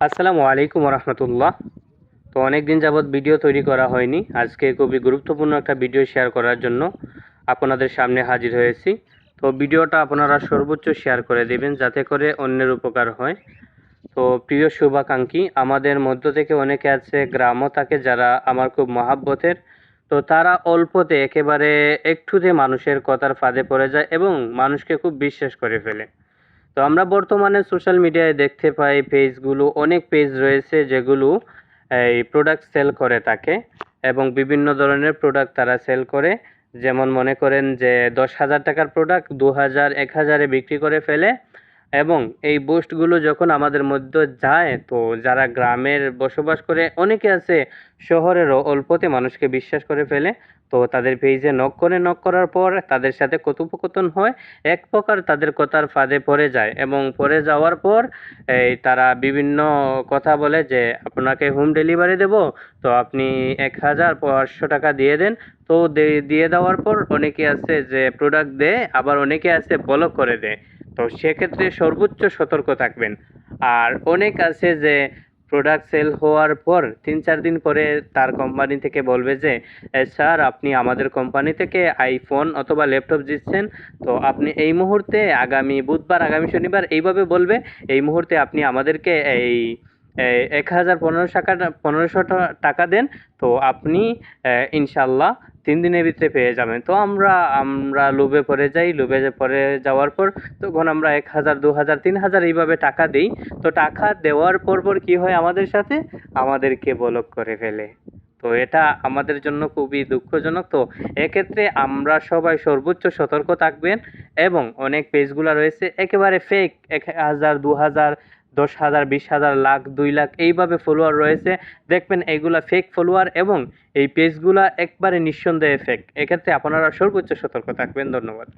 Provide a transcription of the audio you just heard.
আসসালামু আলাইকুম রহমতুল্লাহ তো অনেক দিন যাবৎ ভিডিও তৈরি করা হয়নি। আজকে খুবই গুরুত্বপূর্ণ একটা ভিডিও শেয়ার করার জন্য আপনাদের সামনে হাজির হয়েছি। তো ভিডিওটা আপনারা সর্বোচ্চ শেয়ার করে দেবেন, যাতে করে অন্যের উপকার হয়। তো প্রিয় শুভাকাঙ্ক্ষী, আমাদের মধ্য থেকে অনেকে আছে, গ্রামও থাকে, যারা আমার খুব মহাব্বতের। তো তারা অল্পতে একেবারে একটুতে মানুষের কথার ফাঁদে পড়ে যায় এবং মানুষকে খুব বিশ্বাস করে ফেলে। তো আমরা বর্তমানে সোশ্যাল মিডিয়ায় দেখতে পাই পেজগুলো অনেক পেজ রয়েছে যেগুলো, এই প্রোডাক্ট সেল করে থাকে এবং বিভিন্ন ধরনের প্রোডাক্ট তারা সেল করে। যেমন মনে করেন যে দশ হাজার টাকার প্রোডাক্ট দু হাজার, এক হাজারে বিক্রি করে ফেলে এবং এই বুস্টগুলো যখন আমাদের মধ্যে যায়, তো যারা গ্রামের বসবাস করে, অনেকে আছে শহরেরও অল্পতে মানুষকে বিশ্বাস করে ফেলে। তো তাদের পেজে নক করে নক করার পর তাদের সাথে কথোপকথন হয়। এক প্রকার তাদের কথার ফাঁদে পড়ে যায় এবং পড়ে যাওয়ার পর এই তারা বিভিন্ন কথা বলে যে, আপনাকে হোম ডেলিভারি দেব, তো আপনি এক হাজার পাঁচশো টাকা দিয়ে দেন। তো দিয়ে দেওয়ার পর অনেকে আছে যে প্রোডাক্ট দেয় আবার অনেকে আছে ব্লক করে দেয় তো সেক্ষেত্রে সর্বোচ্চ সতর্ক থাকবেন। আর অনেক আছে যে প্রোডাক্ট সেল হওয়ার পর তিন চার দিন পরে তার কোম্পানি থেকে বলবে যে স্যার, আপনি আমাদের কোম্পানি থেকে আইফোন অথবা ল্যাপটপ দিচ্ছেন তো আপনি এই মুহূর্তে আগামী বুধবার, আগামী শনিবার এইভাবে বলবে। এই মুহূর্তে আপনি আমাদেরকে এই এক হাজার পনেরোশো টাকা পনেরোশো টাকা দেন, তো আপনি ইনশাল্লাহ তিন দিনের ভিতরে পেয়ে যাবেন। তো আমরা আমরা লোভে পড়ে যাই, লোভে পড়ে যাওয়ার পর, তখন আমরা এক হাজার দু হাজার তিন হাজার এইভাবে টাকা দিই। তো টাকা দেওয়ার পর পর কী হয় আমাদের সাথে? আমাদেরকে বলক করে ফেলে। তো এটা আমাদের জন্য খুবই দুঃখজনক। তো এক্ষেত্রে আমরা সবাই সর্বোচ্চ সতর্ক থাকবেন এবং অনেক পেজগুলো রয়েছে, একেবারে ফেক এক হাজার দু হাজার দশ হাজার, বিশ হাজার, লাখ, দুই লাখ এইভাবে ফলোয়ার রয়েছে। দেখবেন এইগুলা ফেক ফলোয়ার এবং এই পেজগুলা একবারে নিঃসন্দেহে ফেক এক্ষেত্রে আপনারা সর্বোচ্চ সতর্ক থাকবেন। ধন্যবাদ।